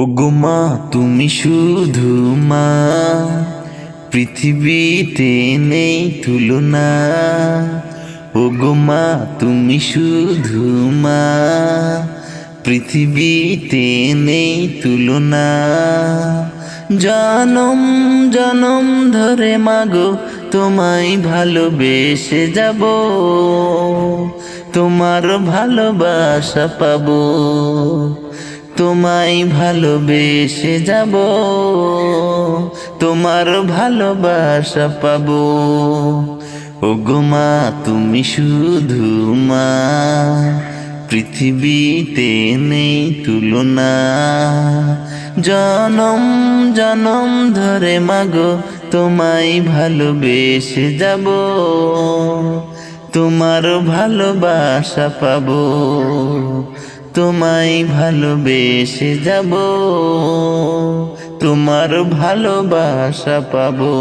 ওগো মা, তুমি শুধু মা। পৃথিবীতে নেই তুলনা। ওগো মা, তুমি শুধু মা। পৃথিবীতে নেই তুলনা। জনম জনম ধরে মাগো, তোমায় ভালোবেসে যাব। তোমার ভালোবাসা পাবো। তোমায় ভালোবেসে যাব, তোমার ভালোবাসা পাবো। ও গো মা, তুমি শুধু মা, পৃথিবীতে নেই তুলনা। জনম জনম ধরে মাগো, তোমায় ভালোবেসে যাব, তোমার ভালোবাসা পাবো। তোমায় ভালোবেসে যাব তোমার ভালোবাসা পাবো।